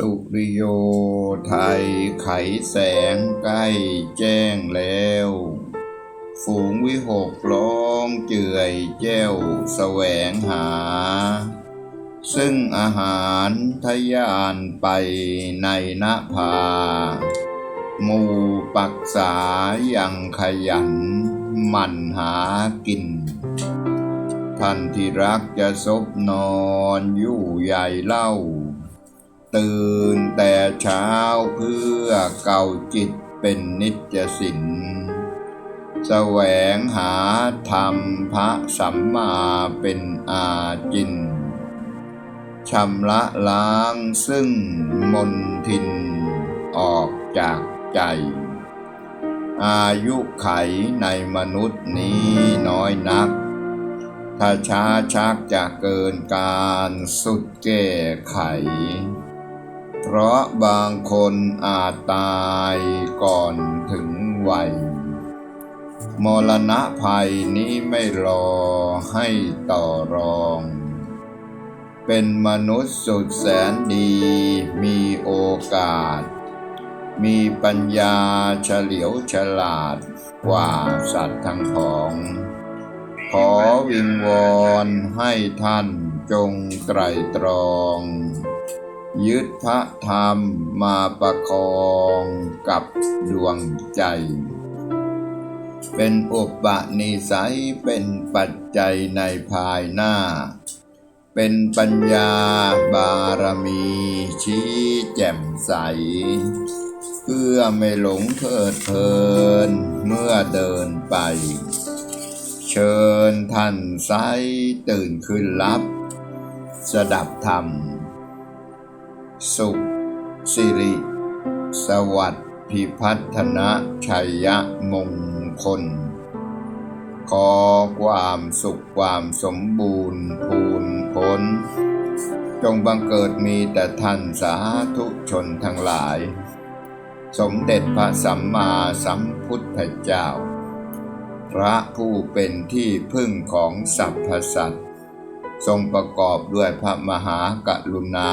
สุริโยไทยไขแสงใกล้แจ้งแล้ว ฝูงวิหกร้องเจือยแจ้วแสวงหา ซึ่งอาหารทยานไปในนภาหมู่ปักษายังขยันหมั่นหากิน ท่านที่รักจะซบนอนอยู่ใหญ่เล่า ตื่นแต่เช้าเพื่อเก่าจิตเป็นนิจสินแสวงหาธรรมพระสัมมาเป็นอาจินชำระล้างซึ่งมนทินออกจากใจ อายุไขในมนุษย์นี้น้อยนัก ถ้าช้าชักจะเกินการสุดแก้ไข เพราะบางคนอาจตายก่อนถึงวัย มรณะภัยนี้ไม่รอให้ต่อรอง เป็นมนุษย์สุดแสนดีมีโอกาส มีปัญญาเฉลียวฉลาดกว่าสัตว์ทั้งของ ขอวิงวอนให้ท่านจงไตรตรอง ยึดพระธรรมมาประคองกับดวงใจ เป็นอุปนิสัยเป็นปัจจัยในภายหน้า เป็นปัญญาบารมีชี้แจ่มใสเพื่อไม่หลงเพลิดเพลินเมื่อเดินไป เชิญท่านไซตื่นขึ้นรับ สดับธรรม สุข สิริ สวัสดิ์พิพัฒนะชัยมงคล ขอความสุขความสมบูรณ์พูนพ้น จงบังเกิดมีแต่ท่านสาธุชนทั้งหลาย สมเด็จพระสัมมาสัมพุทธเจ้า พระผู้เป็นที่พึ่งของสรรพสัตว์ทรงประกอบด้วยพระมหากรุณา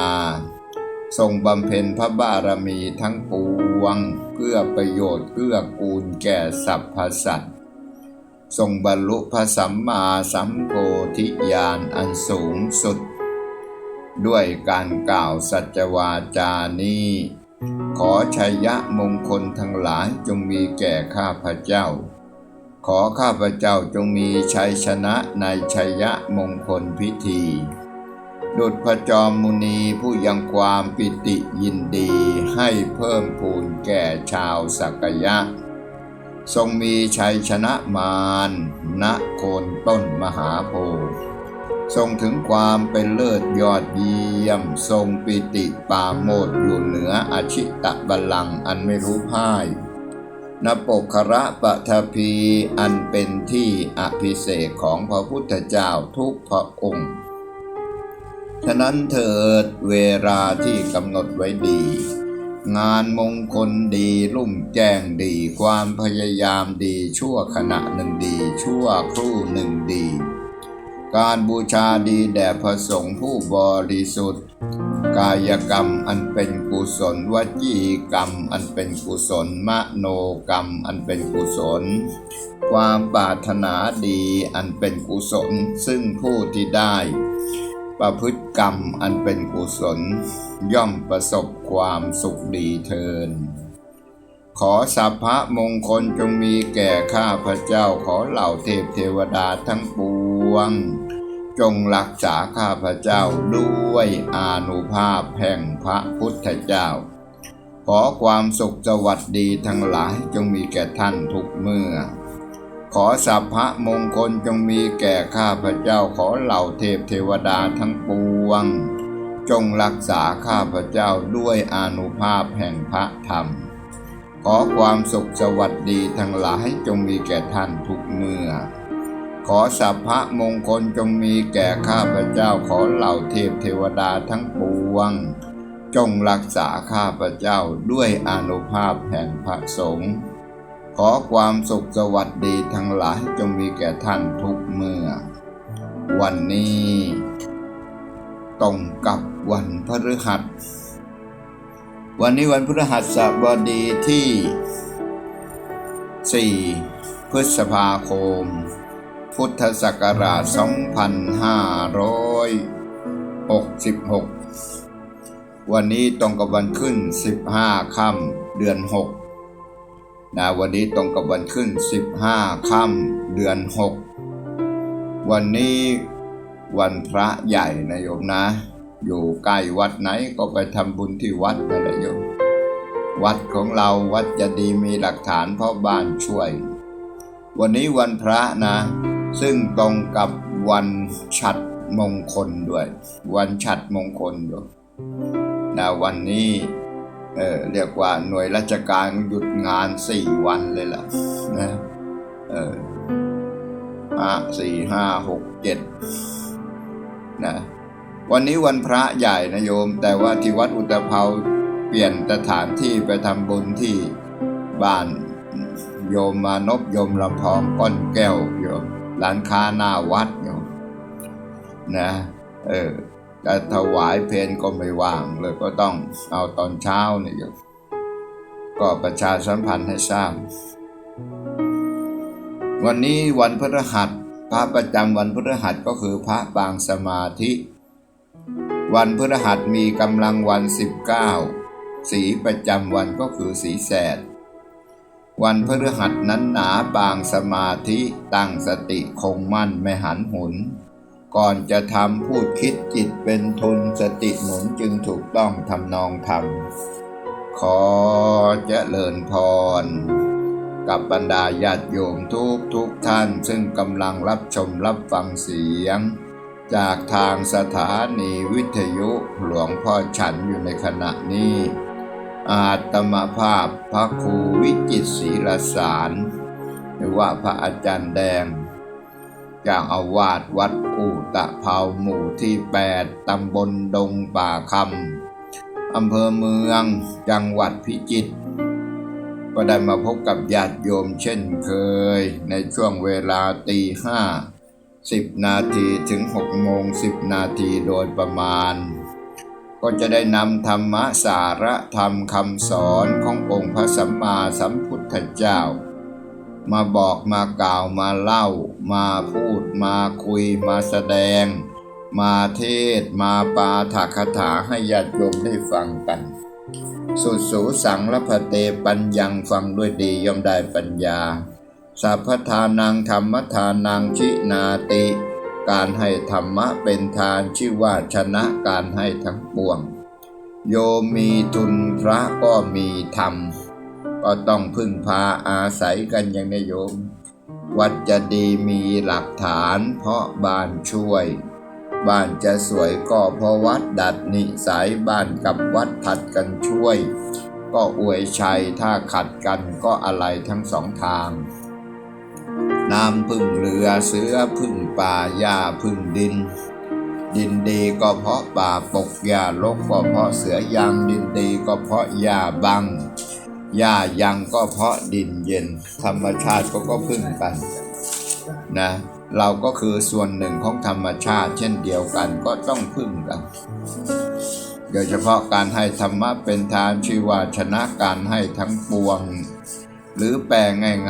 ทรงบำเพ็ญพระบารมีทั้งปวง เพื่อประโยชน์เกื้อกูลแก่สรรพสัตว์ทรงบรรลุพระสัมมาสัมโพธิญาณอันสูงสุด ด้วยการกล่าวสัจวาจานี้ ขอชัยยะมงคลทั้งหลายจงมีแก่ข้าพเจ้า ขอข้าพเจ้าจงมีชัยชนะในชัยยะมงคลพิธี ดุจพระจอมมุนีผู้ยังความปิติยินดีให้เพิ่มพูนแก่ชาวสักยะ ทรงมีชัยชนะมารณโคนต้นมหาโพธิ์ทรงถึงความเป็นเลิศยอดเยี่ยม ทรงปิติปาโมดอยู่เหนืออาชิตะบัลลังก์อันไม่รู้พ่ายนปกคระปะทพีอันเป็นที่อภิเษกของพระพุทธเจ้าทุกพระองค์ ฉะนั้นเถิดเวลาที่กำหนดไว้ดี งานมงคลดีรุ่มแจ้งดี ความพยายามดีชั่วขณะหนึ่งดี ชั่วครู่หนึ่งดี การบูชาดีแด่พระสงฆ์ผู้บริสุทธิ์ กายกรรมอันเป็นกุศลวจีกรรมอันเป็นกุศลมโนกรรมอันเป็นกุศลความปรารถนาดีอันเป็นกุศลซึ่งผู้ที่ได้ ประพฤติกรรมอันเป็นกุศล ย่อมประสบความสุขดีเทิน ขอสัพพะมงคลจงมีแก่ข้าพระเจ้าขอเหล่าเทพเทวดาทั้งปวง จงรักษาข้าพระเจ้าด้วยอานุภาพแห่งพระพุทธเจ้า ขอความสุขสวัสดีทั้งหลายจงมีแก่ท่านทุกเมื่อ ขอสัพพะมงคลจงมีแก่ข้าพเจ้าขอเหล่าเทพเทวดาทั้งปวง จงรักษาข้าพเจ้าด้วยอนุภาพแห่งพระธรรม ขอความสุขสวัสดีทั้งหลายจงมีแก่ท่านทุกเมื่อ ขอสัพพะมงคลจงมีแก่ข้าพเจ้าขอเหล่าเทพเทวดาทั้งปวง จงรักษาข้าพเจ้าด้วยอนุภาพแห่งพระสงฆ์ ขอความสุขสวัสดีทั้งหลายจงมีแก่ท่านทุกเมื่อ วันนี้ตรงกับวันพฤหัส วันนี้วันพฤหัสบดีที่ 4 พฤษภาคม พุทธศักราช 2566 วันนี้ตรงกับวันขึ้น 15 ค่ำเดือน 6 นะวันนี้ตรงกับวันขึ้น 15 ค่ำเดือน 6 วันนี้วันพระใหญ่นะโยมนะ อยู่ใกล้วัดไหนก็ไปทำบุญที่วัดนั่นแหละโยม วัดของเราวัดจะดีมีหลักฐานพ่อบ้านช่วย วันนี้วันพระนะ ซึ่งตรงกับวันฉัดมงคลด้วย วันฉัดมงคลด้วยนะวันนี้ เออเรียกว่าหน่วยราชการหยุดงานสี่วันเลยล่ะนะเออห้าสี่ห้าหกเจ็ดนะวันนี้วันพระใหญ่นะโยม แต่ว่าที่วัดอุตภเปาเปลี่ยนสถานที่ไปทำบุญที่บ้านโยมมานพโยมลำพองก้อนแก้วโยมร้านค้าหน้าวัดโยมนะ เออ จะถวายเพนก็ไม่ว่างเลยก็ต้องเอาตอนเช้าเนี่ยก็ประชาสัมพันธ์ให้ทราบวันนี้วันพฤหัสพระประจำวันพฤหัสก็คือพระปางสมาธิ วันพฤหัสมีกำลังวัน 19 สีประจำวันก็คือสีแสด วันพฤหัสนั้นหนาปางสมาธิตั้งสติคงมั่นไม่หันหุน ก่อนจะทำพูดคิดจิตเป็นทุนสติหนุนจึงถูกต้องทำนองธรรม ขอเจริญพร กับบรรดาญาติโยมทุกทุกท่านซึ่งกำลังรับชมรับฟังเสียง จากทางสถานีวิทยุหลวงพ่อฉันอยู่ในขณะนี้ อาตมาภาพพระครูวิจิตรศรีลสาร หรือว่าพระอาจารย์แดง เจ้าอาวาสวัดอูตะเภาหมู่ที่ 8 ตำบลดงป่าคำอำเภอเมืองจังหวัดพิจิตรก็ได้มาพบกับญาติโยมเช่นเคย ในช่วงเวลาตีห้าสิบนาทีถึงหกโมงสิบนาทีโดยประมาณ ก็จะได้นำธรรมะสาระธรรมคำสอนขององค์พระสัมมาสัมพุทธเจ้า มาบอกมากล่าวมาเล่า มาพูดมาคุยมาแสดง มาเทศมาปาถกถาให้ญาติโยมได้ฟังกัน สุดสูสังละพะเตปัญญังฟังด้วยดีย่อมได้ปัญญาสัพพทานังธรรมทานังชินาติ การให้ธรรมะเป็นทานชื่อว่าชนะการให้ทั้งปวง โยมมีทุนพระก็มีธรรม ก็ต้องพึ่งพาอาศัยกันอย่างนโยม วัดจะดีมีหลักฐานเพราะบ้านช่วย บ้านจะสวยก็เพราะวัดดัดนิสัยบ้านกับวัดผัดกันช่วย ก็อวยชัยถ้าขัดกันก็อะไรทั้งสองทางน้ำพึ่งเรือเสือพึ่งป่าหญ้าพึ่งดิน ดินดีก็เพราะป่าปกหญ้าลกก็เพราะเสือยังดินดีก็เพราะหญ้าบัง หญ้ายังก็เพราะดินเย็น ธรรมชาติก็ก็พึ่งกันนะเราก็คือส่วนหนึ่งของธรรมชาติ เช่นเดียวกันก็ต้องพึ่งกัน โดยเฉพาะการให้ธรรมะเป็นทานชื่อว่าชนะการให้ทั้งปวง หรือแปล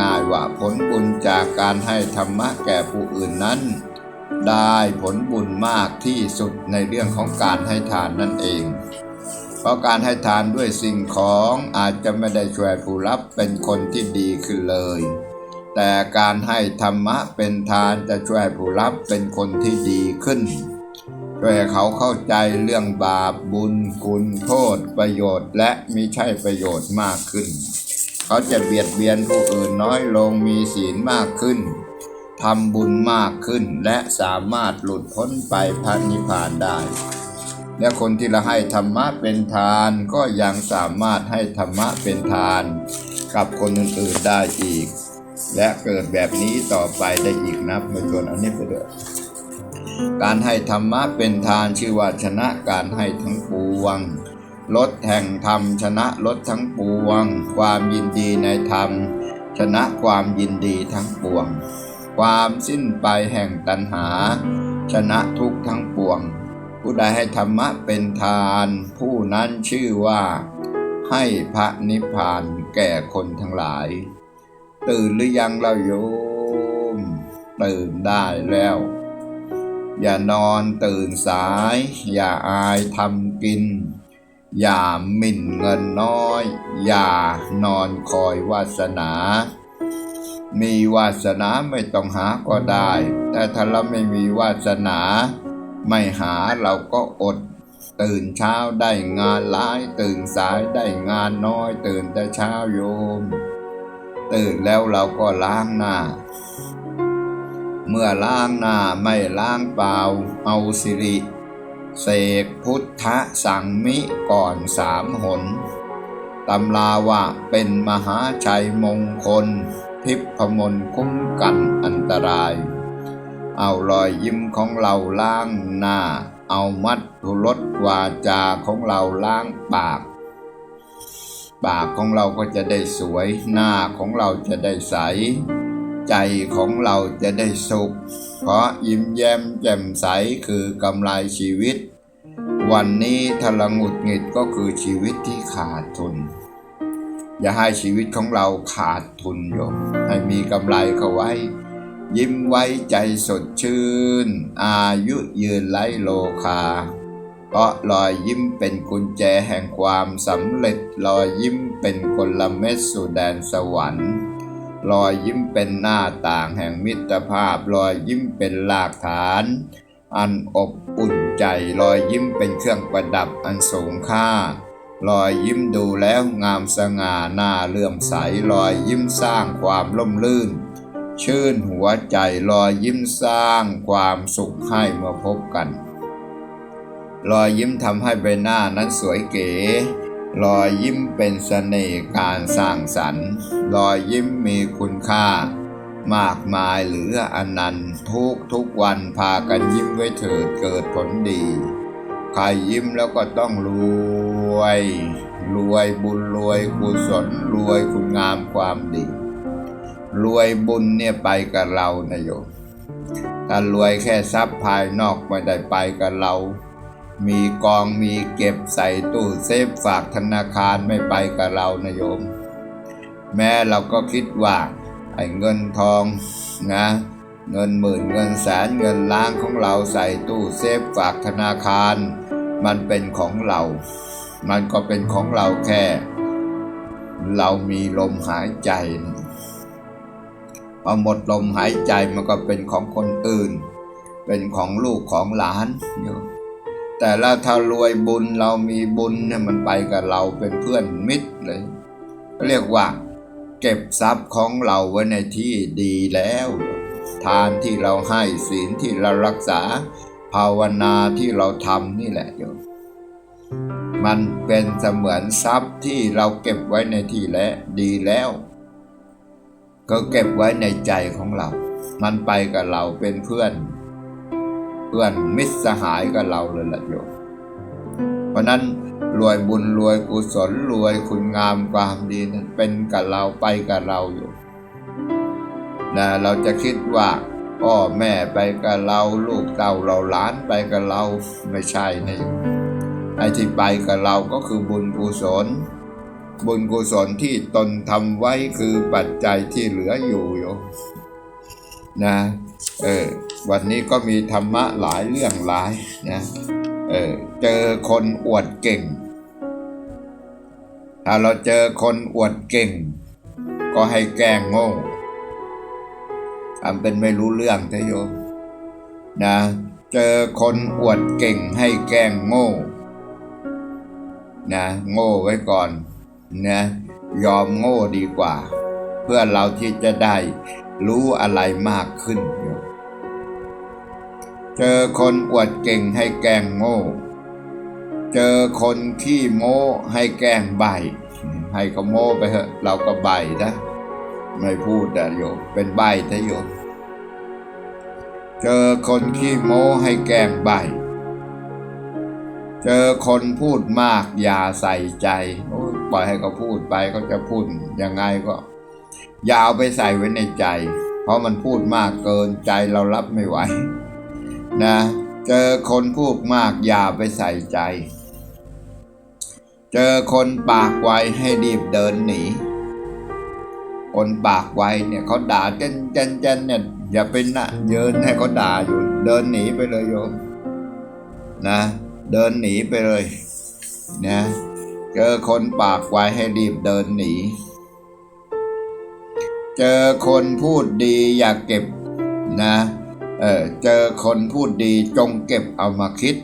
ง่ายๆว่าผลบุญจากการให้ธรรมะแก่ผู้อื่นนั้น ได้ผลบุญมากที่สุดในเรื่องของการให้ทานนั่นเอง เพราะการให้ทานด้วยสิ่งของอาจจะไม่ได้ช่วยผู้รับเป็นคนที่ดีขึ้นเลย แต่การให้ธรรมะเป็นทานจะช่วยผู้รับเป็นคนที่ดีขึ้น ช่วยเขาเข้าใจเรื่องบาปบุญคุณโทษประโยชน์ และมิใช่ประโยชน์มากขึ้น เขาจะเบียดเบียนผู้อื่นน้อยลงมีศีลมากขึ้นทำบุญมากขึ้นและสามารถหลุดพ้นไปพระนิพพานได้ และคนที่ละให้ธรรมะเป็นทานก็ยังสามารถให้ธรรมะเป็นทาน กับคนอื่นๆได้อีก และเกิดแบบนี้ต่อไปได้อีกนับไม่ถ้วนอันนี้ไปด้วยการให้ธรรมะเป็นทานชื่อว่าชนะการให้ทั้งปวงลดแห่งธรรมชนะลดทั้งปวง ความยินดีในธรรม ชนะความยินดีทั้งปวง ความสิ้นไปแห่งตัณหา ชนะทุกทั้งปวง ผู้ใดให้ธรรมะเป็นทาน ผู้นั้นชื่อว่า ให้พระนิพพานแก่คนทั้งหลาย ตื่นหรือยังเราโยม ตื่นได้แล้ว อย่านอนตื่นสาย อย่าอายทำกิน อย่าหมิ่นเงินน้อย อย่านอนคอยวาสนามีวาสนาไม่ต้องหาก็ได้ แต่ถ้าเราไม่มีวาสนา ไม่หาเราก็อด ตื่นเช้าได้งานหลาย ตื่นสายได้งานน้อย ตื่นแต่เช้าโยม ตื่นแล้วเราก็ล้างหน้า เมื่อล้างหน้าไม่ล้างเปล่า เอาสิริเสกพุทธสังมิก่อนสามหนตำลาว่าเป็นมหาชัยมงคล ทิพมนคุ้มกันอันตราย เอารอยยิ้มของเราล้างหน้า เอามัดทุลดวาจาของเราล้างปาก ปากของเราก็จะได้สวย หน้าของเราจะได้ใส ใจของเราจะได้สุข เพราะยิ้มแย้มแจ่มใสคือกำไรชีวิต วันนี้ถ้าเราหงุดหงิดก็คือชีวิตที่ขาดทุนอย่าให้ชีวิตของเราขาดทุนโยมให้มีกำไรเข้าไว้ ยิ้มไว้ใจสดชื่น อายุยืนไร้โลคา เพราะรอยยิ้มเป็นกุญแจแห่งความสำเร็จ รอยยิ้มเป็นกลเม็ดสู่แดนสวรรค์ รอยยิ้มเป็นหน้าต่างแห่งมิตรภาพ รอยยิ้มเป็นหลักฐาน อันอบอุ่นใจ รอยยิ้มเป็นเครื่องประดับอันสูงค่ารอยยิ้มดูแล้วงามสง่าหน้าเลื่อมใส รอยยิ้มสร้างความร่มรื่น ชื่นหัวใจรอยยิ้มสร้างความสุขให้เมื่อพบกัน รอยยิ้มทำให้ใบหน้านั้นสวยเก๋ รอยยิ้มเป็นเสน่ห์การสร้างสรรค์ รอยยิ้มมีคุณค่า มากมายหลืออนันต์ทุกทุกวันพากันยิ้มไว้เถิดเกิดผลดี ใครยิ้มแล้วก็ต้องรวย รวยบุญรวยกุศลรวยคุณงามความดี รวยบุญเนี่ยไปกับเรานะโยมถ้ารวยแค่ทรัพย์ภายนอกไม่ได้ไปกับเรา มีกองมีเก็บใส่ตู้เซฟฝากธนาคารไม่ไปกับเรานะโยม แม้เราก็คิดว่าไอ้เงินทองนะ เงินหมื่นเงินแสนเงินล้านของเราใส่ตู้เซฟฝากธนาคาร มันเป็นของเรา มันก็เป็นของเราแค่ เรามีลมหายใจนะ พอหมดลมหายใจมันก็เป็นของคนอื่น เป็นของลูกของหลานอยู่แต่ละถ้ารวยบุญเรามีบุญเนี่ยมันไปกับเราเป็นเพื่อนมิตรเลย เรียกว่า เก็บทรัพย์ของเราไว้ในที่ดีแล้ว ทานที่เราให้ศีลที่เรารักษา ภาวนาที่เราทำนี่แหละโยมมันเป็นเสมือนทรัพย์ที่เราเก็บไว้ในที่และดีแล้ว ก็เก็บไว้ในใจของเรา มันไปกับเราเป็นเพื่อน เพื่อนมิตรสหายกับเราเลยละโยมเพราะนั้นรวยบุญรวยกุศลรวยคุณงามความดีนั้นเป็นกับเราไปกับเราอยู่นะเราจะคิดว่าพ่อแม่ไปกับเราลูกเต้าเราหลานไปกับเราไม่ใช่นะไอ้ที่ไปกับเราก็คือบุญกุศล บุญกุศลที่ตนทำไว้คือปัจจัยที่เหลืออยู่โยมนะเออวันนี้ก็มีธรรมะหลายเรื่องหลายนะเออเจอคนอวดเก่ง ถ้าเราเจอคนอวดเก่ง ก็ให้แกล้งโง่ทำเป็นไม่รู้เรื่องทะโยมนะเจอคนอวดเก่งให้แกล้งโง่นะโง่ไว้ก่อน นะยอมโง่ดีกว่า เพื่อเราที่จะได้รู้อะไรมากขึ้นโยมเจอคนอวดเก่งให้แกงโง่ เจอคนขี้โม้ให้แกงใบ ให้เขาโม้ไปเถอะเราก็ใบนะ ไม่พูดแต่โยมเป็นใบแต่โยมเจอคนขี้โม้ให้แกงใบ เจอคนพูดมากอย่าใส่ใจโอ้ ปล่อยให้เขาพูดไปเขาจะพูดยังไงก็ อย่าเอาไปใส่ไว้ในใจ เพราะมันพูดมากเกินใจเรารับไม่ไหวนะ เจอคนพูดมากอย่าไปใส่ใจ เจอคนปากไวให้รีบเดินหนีคนปากไวเนี่ยเขาด่าเจนเจนเจนเนี่ยอย่าไปนะเยินให้เขาด่าอยู่ เดินหนีไปเลยโยมนะ เดินหนีไปเลยนะ เจอคนปากไวให้รีบเดินหนี เจอคนพูดดีอย่าเก็บนะ เออเจอคนพูดดีจงเก็บเอามาคิด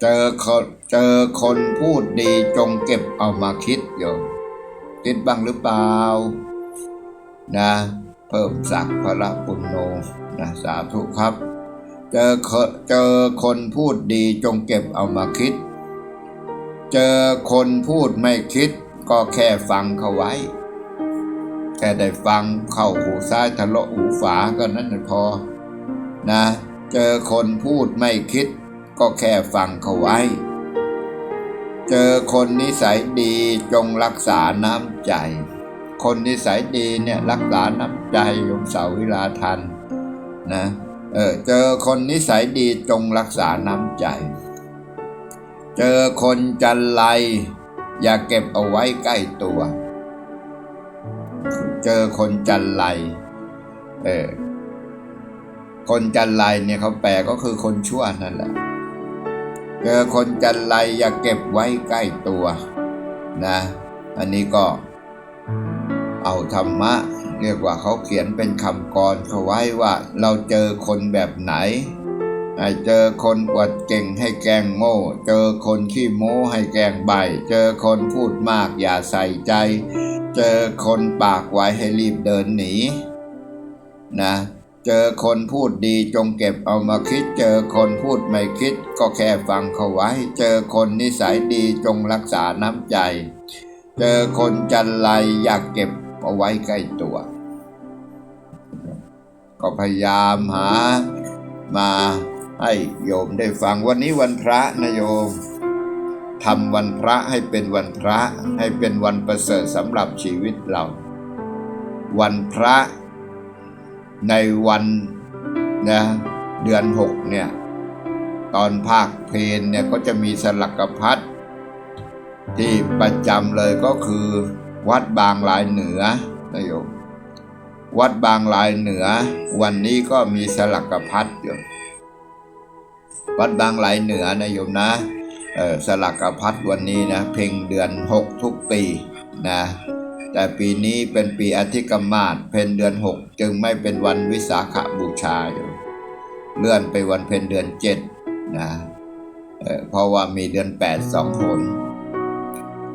เจอคนเจอคนพูดดีจงเก็บเอามาคิดโยมคิดบ้างหรือเปล่า นะ เพิ่มศักดิ์พระปุณโนนะสาธุครับ เจอเจอคนพูดดีจงเก็บเอามาคิด เจอคนพูดไม่คิด ก็แค่ฟังเขาไว้ แค่ได้ฟังเข้าหูซ้ายทะลุหูฝาก็นั้นพอ นะ เจอคนพูดไม่คิด ก็แค่ฟังเขาไว้ เจอคนนิสัยดีจงรักษาน้ำใจ คนนิสัยดีเนี่ยรักษาน้ำใจยมเสาวิลาทันนะเออเจอคนนิสัยดีจงรักษาน้ำใจ เจอคนจันไรอย่าเก็บเอาไว้ใกล้ตัว เจอคนจันไรเออ คนจันไรเนี่ยเขาแปลก็คือคนชั่วนั่นแหละ เจอคนจันไรอย่าเก็บไว้ใกล้ตัวนะ อันนี้ก็ เอาธรรมะ เรียกว่าเขาเขียนเป็นคำกรเขาไว้ว่า เราเจอคนแบบไหน ให้เจอคนอวดเก่งให้แกงโง่ เจอคนขี้โม้ให้แกงใบ เจอคนพูดมากอย่าใส่ใจ เจอคนปากไวให้รีบเดินหนีนะเจอคนพูดดีจงเก็บเอามาคิด เจอคนพูดไม่คิด ก็แค่ฟังเขาไว้ เจอคนนิสัยดีจงรักษาน้ำใจ เจอคนจันไรอยากเก็บเอาไว้ใกล้ตัว ก็พยายามหามา ให้โยมได้ฟังวันนี้วันพระนะโยมทำวันพระให้เป็นวันพระให้เป็นวันประเสริฐสำหรับชีวิตเรา วันพระในวันนะเดือนหกเนี่ย ตอนภาคเพลนเนี่ยก็จะมีสลักพัดที่ประจำเลยก็คือ วัดบางลายเหนือนะโยมวัดบางลายเหนือ วันนี้ก็มีสลักพัดอยู่ วัดบางลายเหนือนะโยมนะเออสลักพัดวันนี้นะเพ่งเดือนหกทุกปีนะแต่ปีนี้เป็นปีอธิกรรมาศเพ็ญเดือนหกจึงไม่เป็นวันวิสาขบูชาอยู่เลื่อนไปวันเพ็ญเดือนเจ็ดนะเเพราะว่ามีเดือนแปดสองหน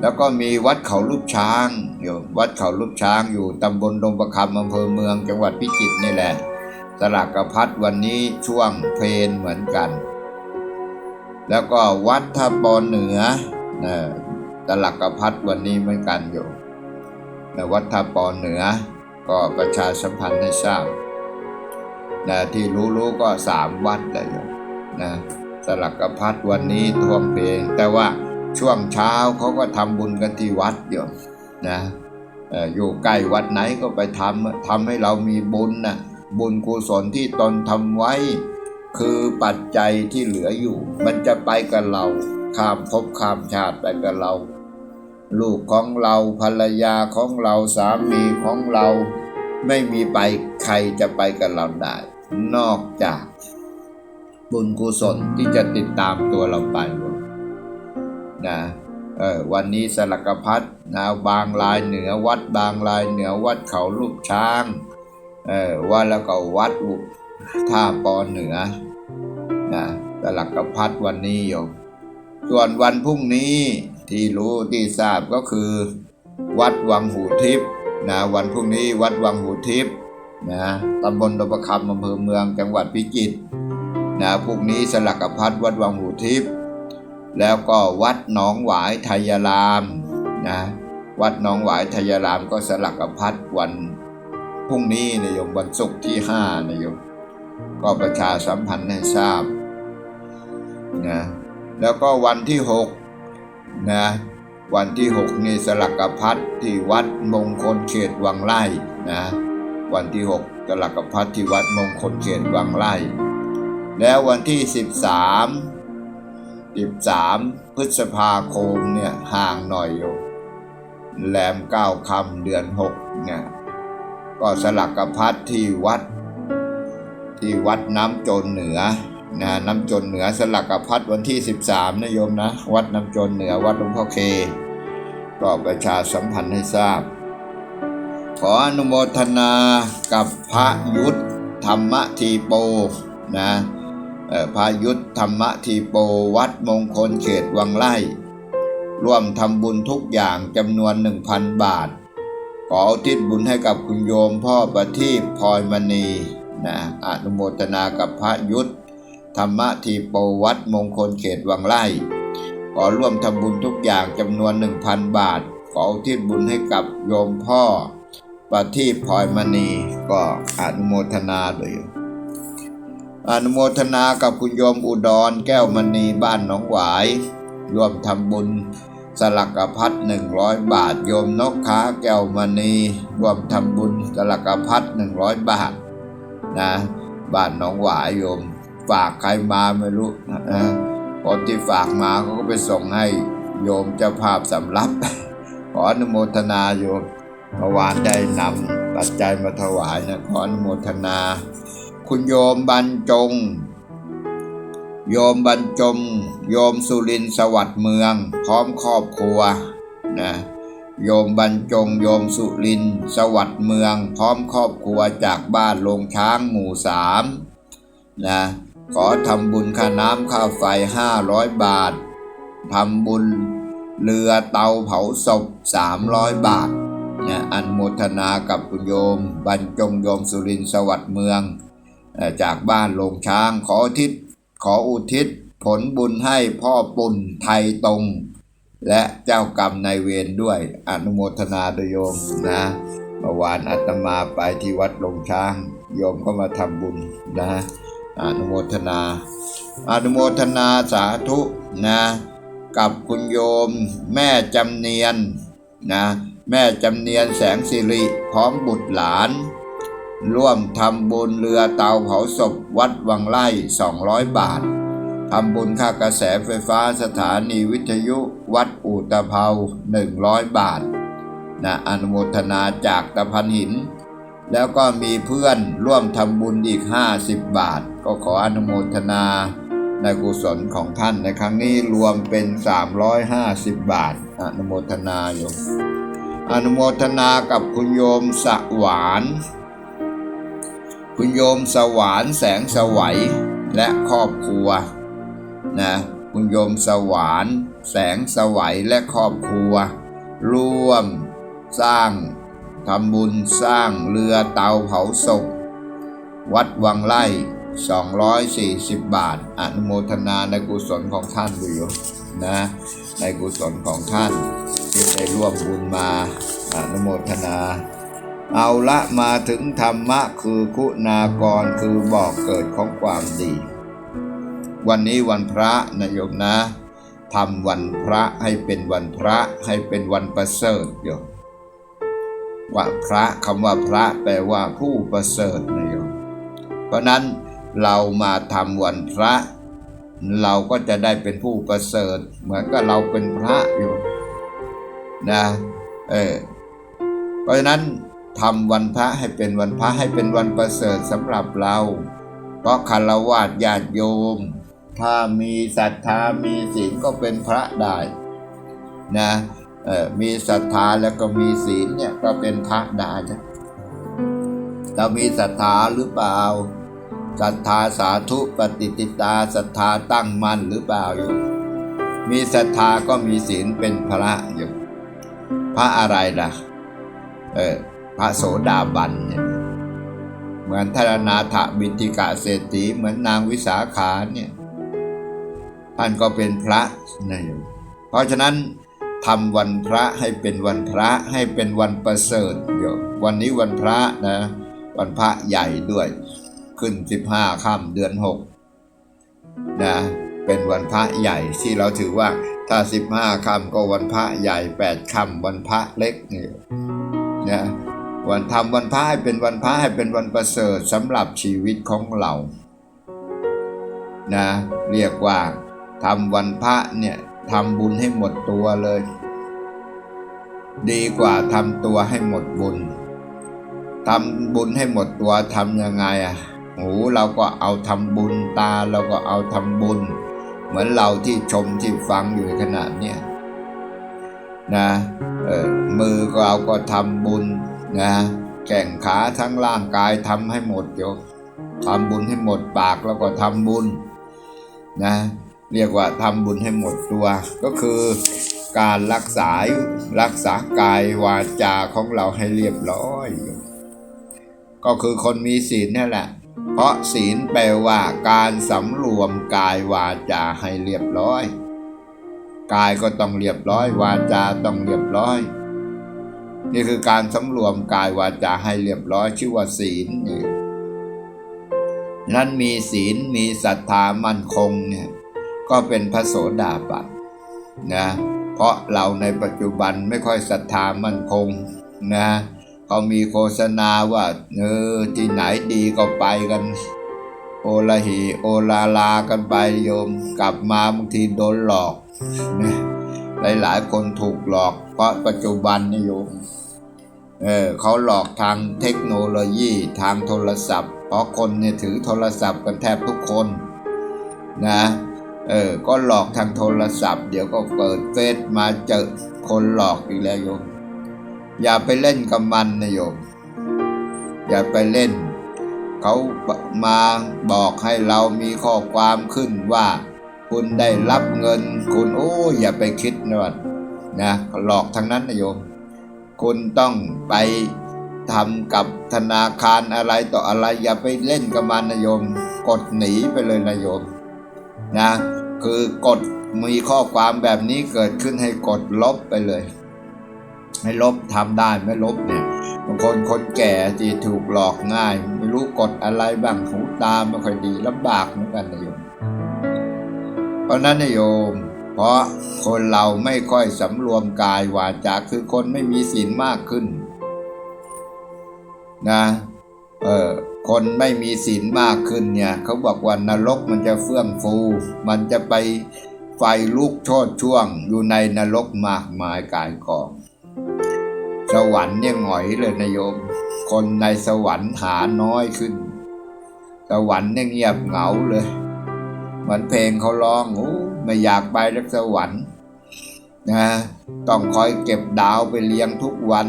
แล้วก็มีวัดเขาลูกช้างอยู่วัดเขาลูกช้างอยู่ตำบลดงประคำอำเภอเมืองจังหวัดพิจิตรนี่แหละสลากพัดวันนี้ช่วงเพลนเหมือนกัน แล้วก็วัดท่าปอเหนือนะสลักพัดวันนี้เหมือนกันอยู่นะวัดท่าปอเหนือ ก็ประชาสัมพันธ์ให้ทราบนะที่รู้ๆก็สามวัดเลยอยู่นะสลักพัดวันนี้ท่วมเพลง แต่ว่าช่วงเช้าเขาก็ทำบุญกันที่วัดอยู่นะเอ่ออยู่ใกล้วัดไหนก็ไปทำทำให้เรามีบุญนะบุญกุศลที่ตนทำไว้ คือปัจจัยที่เหลืออยู่ มันจะไปกับเราข้ามภพข้ามชาติไปกับเรา ลูกของเราภรรยาของเราสามีของเรา ไม่มีไปใครจะไปกับเราได้ นอกจาก บุญกุศลที่จะติดตามตัวเราไปนะเออวันนี้สลักพัดนะบางลายเหนือวัดบางลายเหนือวัดเขาลูกช้างเออว่าแล้วก็วัดอุ ท่าปอเหนือนะสลักกพัดวันนี้โยมส่วนวันพรุ่งนี้ที่รู้ที่ทราบก็คือ วัดวังหูทิพย์นะวันพรุ่งนี้วัดวังหูทิพย์นะตำบลดงประคำอำเภอเมืองจังหวัดพิจิตรนะพรุ่งนี้สลักพัดวัดวังหูทิพย์แล้วก็วัดหนองหวายไทยรามนะวัดหนองหวายไทยรามก็สลักพัดวันพรุ่งนี้นะโยมวันศุกร์ที่ห้านะโยม ก็ประชาสัมพันธ์ให้ทราบนะแล้วก็วันที่หกนะวันที่หกนี่สลักพัดที่วัดมงคลเขตวังไร่นะวันที่หกสลักพัดที่วัดมงคลเขตวังไร่ แล้ววันที่สิบสาม13 พฤษภาคมเนี่ยห่างหน่อยอยู่แรมเก้าคำเดือนหกเนี่ยก็สลักกพัดที่วัด ที่วัดน้ำโจรเหนือนะน้ำโจรเหนือสลักกพัดวันที่ 13นะโยมนะ วัดน้ำโจรเหนือวัดหลวงพ่อเค ก็ประชาสัมพันธ์ให้ทราบ ขออนุโมทนากับพระยุทธธรรมทีโปนะพระยุทธธรรมทีโปวัดมงคลเขตวังไร่ร่วมทำบุญทุกอย่างจำนวน 1,000 บาท ขอทิศบุญให้กับคุณโยมพ่อประทีปพลอยมณี นะอนุโมทนากับพระยุทธธรรมทีโปวัดมงคลเขตวังไร่ ขอร่วมทำบุญทุกอย่างจำนวน 1,000 บาท ขออุทิศบุญให้กับโยมพ่อประทีปพลอยมณีก็อนุโมทนาด้วยอนุโมทนากับคุณโยมอุดรแก้วมณีบ้านหนองหวาย ร่วมทำบุญสลักกพัดหนึ่งร้อยบาท โยมนกค้าแก้วมณี ร่วมทำบุญสลักกพัดหนึ่งร้อยบาท นะ บ้านหนองหวายโยม ฝากใครมาไม่รู้นะคนที่ฝากมาเขาก็ไปส่งให้โยมเจ้าภาพสำรับ ขออนุโมทนาโยมเมื่อวานได้นำปัจจัยมาถวายนะขออนุโมทนา คุณโยมบรรจง โยมบรรจงโยมสุรินสวัสดิ์เมือง พร้อมครอบครัวนะ โยมบรรจงโยมสุรินสวัสดิ์เมือง พร้อมครอบครัวจากบ้านลงช้างหมู่สามนะขอทำบุญค่าน้ำค่าไฟห้าร้อยบาททำบุญเรือเตาเผาศพสามร้อยบาทนะอันโมทนากับคุณโยม บรรจงโยมสุรินสวัสดิ์เมือง จากบ้านลงช้างขอทิศขออุทิศผลบุญให้พ่อปุ่นไทยตรง และเจ้ากรรมนายเวรด้วยอนุโมทนาโดยโยมนะเมื่อวานอาตมาไปที่วัดลงช้าง โยมก็มาทำบุญนะอนุโมทนา อนุโมทนาสาธุนะ กับคุณโยม แม่จำเนียนนะแม่จำเนียนแสงสิริพร้อมบุตรหลาน ร่วมทำบุญเรือเตาเผาศพวัดวังไร่200 บาท ทำบุญค่ากระแสไฟฟ้าสถานีวิทยุวัดอู่ตภา100 บาทนะอนุโมทนาจากตะพันหิน แล้วก็มีเพื่อนร่วมทำบุญอีก 50 บาท ก็ขออนุโมทนาในกุศลของท่านในครั้งนี้รวมเป็น 350 บาท อนุโมทนาโยมอนุโมทนากับคุณโยมสวานคุณโยมสวานแสงสวัยและครอบครัว นะคุณโยมสวานแสงสวัยและครอบครัว ร่วม สร้างทำบุญสร้างเรือเตาเผาศพ วัดวังไร่240 บาท อนุโมทนาในกุศลของท่านด้วยนะในกุศลของท่าน ที่ได้ร่วมบุญมาอนุโมทนา เอาละมาถึงธรรมะคือคุณากรคือบอกเกิดของความดี วันนี้วันพระนะโยมนะทำวันพระให้เป็นวันพระให้เป็นวันประเสริฐโยมว่าพระคำว่าพระแปลว่าผู้ประเสริฐนะโยมเพราะนั้นเรามาทำวันพระ เราก็จะได้เป็นผู้ประเสริฐ เหมือนกับเราเป็นพระอยู่นะเออเพราะฉะนั้นทำวันพระให้เป็นวันพระให้เป็นวันประเสริฐสำหรับเรา เพราะคารวะญาติโยม ถ้ามีศรัทธามีศีลก็เป็นพระได้นะมีศรัทธาแล้วก็มีศีลเนี่ยก็เป็นพระได้จ้ะเรามีศรัทธาหรือเปล่าศรัทธาสาธุปฏิติตาศรัทธาตั้งมั่นหรือเปล่าอยู่ มีศรัทธาก็มีศีลเป็นพระอยู่ พระอะไรล่ะ เออพระโสดาบันเนี่ยเหมือนธารนาถบินทิกะเศรษฐีเหมือนนางวิสาขาเนี่ย ท่านก็เป็นพระนะอยู่เพราะฉะนั้นทำวันพระให้เป็นวันพระให้เป็นวันประเสริฐโยมวันนี้วันพระนะ วันพระใหญ่ด้วย ขึ้นสิบห้าค่ำเดือนหกนะเป็นวันพระใหญ่ที่เราถือว่าถ้าสิบห้าค่ำก็วันพระใหญ่แปดค่ำวันพระเล็กนี่นะวันทำวันพระให้เป็นวันพระให้เป็นวันประเสริฐสำหรับชีวิตของเรานะเรียกว่า ทำวันพระเนี่ยทำบุญให้หมดตัวเลย ดีกว่าทำตัวให้หมดบุญทำบุญให้หมดตัวทำยังไงอะหูเราก็เอาทำบุญตาเราก็เอาทำบุญ เหมือนเราที่ชมที่ฟังอยู่ขณะเนี้ยนะมือเราก็ทำบุญนะแข่งขาทั้งร่างกายทำให้หมดโยทำบุญให้หมดปากแล้วก็ทำบุญนะ เรียกว่าทำบุญให้หมดตัว ก็คือการรักษารักษากายวาจาของเราให้เรียบร้อย ก็คือคนมีศีลนี่แหละ เพราะศีลแปลว่าการสำรวมกายวาจาให้เรียบร้อย กายก็ต้องเรียบร้อย วาจาต้องเรียบร้อย นี่คือการสำรวมกายวาจาให้เรียบร้อยชื่อว่าศีลนี่นั้นมีศีลมีศรัทธามั่นคงเนี่ย ก็เป็นพระโสดาบันนะเพราะเราในปัจจุบันไม่ค่อยศรัทธามั่นคงนะเขามีโฆษณาว่าเออที่ไหนดีก็ไปกัน โอละหีโอลาลากันไปโยม กลับมาบางทีโดนหลอกนะหลายๆคนถูกหลอก เพราะปัจจุบันนี่โยมเออเขาหลอกทางเทคโนโลยีทางโทรศัพท์ เพราะคนเนี่ยถือโทรศัพท์กันแทบทุกคนนะ เออ ก็หลอกทางโทรศัพท์ เดี๋ยวก็เปิดเฟซมาเจอคนหลอกอีกแล้วโยม อย่าไปเล่นกับมันนะโยม อย่าไปเล่น เขามาบอกให้เรามีข้อความขึ้นว่า คุณได้รับเงิน คุณโอ้อย่าไปคิดนะว่านะหลอกทั้งนั้นนะโยม คุณต้องไปทำกับธนาคารอะไรต่ออะไร อย่าไปเล่นกับมันนะโยม กดหนีไปเลยนะโยม นะคือกดมีข้อความแบบนี้เกิดขึ้นให้กดลบไปเลยไม่ลบทำได้ไม่ลบเนี่ยบางคนคนแก่ที่ถูกหลอกง่าย ไม่รู้กดอะไรบ้างหูตาไม่ค่อยดีลำบากเหมือนกันนะโยมเพราะนั้นนะโยม เพราะคนเราไม่ค่อยสำรวมกายวาจาคือคนไม่มีศีลมากขึ้น นะ เออคนไม่มีศีลมากขึ้นเนี่ยเขาบอกว่านรกมันจะเฟื่องฟู มันจะไปไฟลุกโชดช่วงอยู่ในนรกมากมายกายกองสวรรค์เนี่ยหงอยเลยนะโยม คนในสวรรค์หาน้อยขึ้น สวรรค์เนี่ยเงียบเหงาเลยเหมือนเพลงเขาร้องโอ้ไม่อยากไปรักสวรรค์นะต้องคอยเก็บดาวไปเลี้ยงทุกวัน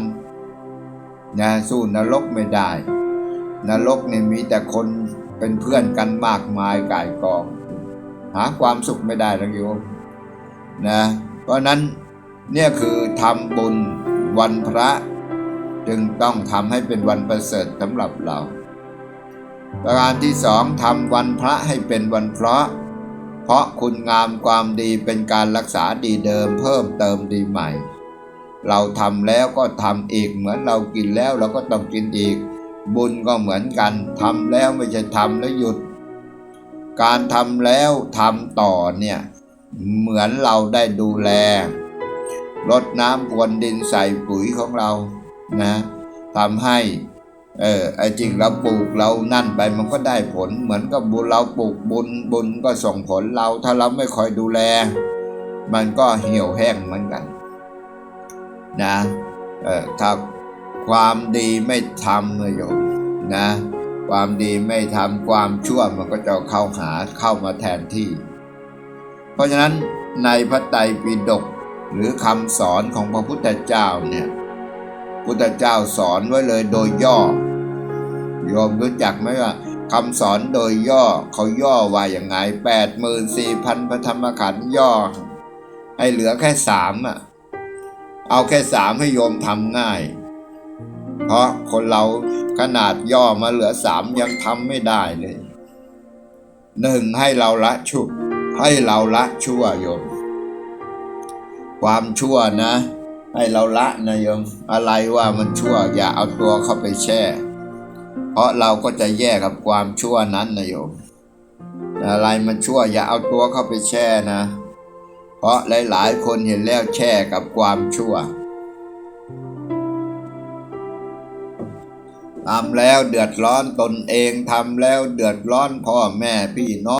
นะสู้นรกไม่ได้ นรกเนี่ยมีแต่คนเป็นเพื่อนกันมากมายกายกอง หาความสุขไม่ได้ทั้งโยมนะ เพราะนั้นเนี่ยคือทำบุญวันพระ จึงต้องทำให้เป็นวันประเสริฐสำหรับเรา ประการที่สองทำวันพระให้เป็นวันเพราะ เพราะคุณงามความดีเป็นการรักษาดีเดิมเพิ่มเติมดีใหม่ เราทำแล้วก็ทำอีกเหมือนเรากินแล้วเราก็ต้องกินอีก บุญก็เหมือนกันทำแล้วไม่ใช่ทำแล้วหยุด การทำแล้วทำต่อเนี่ยเหมือนเราได้ดูแลรดน้ำพรวนดินใส่ปุ๋ยของเรานะทำให้เออไอจริงเราปลูกเรานั่นไปมันก็ได้ผล เหมือนกับบุญเราปลูกบุญบุญก็ส่งผลเราถ้าเราไม่คอยดูแล มันก็เหี่ยวแห้งเหมือนกัน นะเออถ้า ความดีไม่ทำเลยโยมนะ ความดีไม่ทำความชั่วมันก็จะเข้าหาเข้ามาแทนที่ เพราะฉะนั้นในพระไตรปิฎกหรือคำสอนของพระพุทธเจ้าเนี่ยพุทธเจ้าสอนไว้เลยโดยย่อโยมรู้จักไหมว่าคำสอนโดยย่อเขาย่อว่าอย่างไงแปดหมื่นสี่พันพระธรรมขันธ์ย่อ ให้เหลือแค่สามอะ เอาแค่สามให้โยมทำง่าย เพราะคนเราขนาดย่อมาเหลือสามยังทำไม่ได้เลยหนึ่งให้เราละชั่วให้เราละชั่วโยม ความชั่วนะ ให้เราละนะโยม อะไรว่ามันชั่วอย่าเอาตัวเข้าไปแช่ เพราะเราก็จะแย่กับความชั่วนั้นนะโยม อะไรมันชั่วอย่าเอาตัวเข้าไปแช่นะ เพราะหลายๆ คนเห็นแล้วแช่กับความชั่ว ทำแล้วเดือดร้อนตนเองทำแล้วเดือดร้อนพ่อแม่พี่น้อง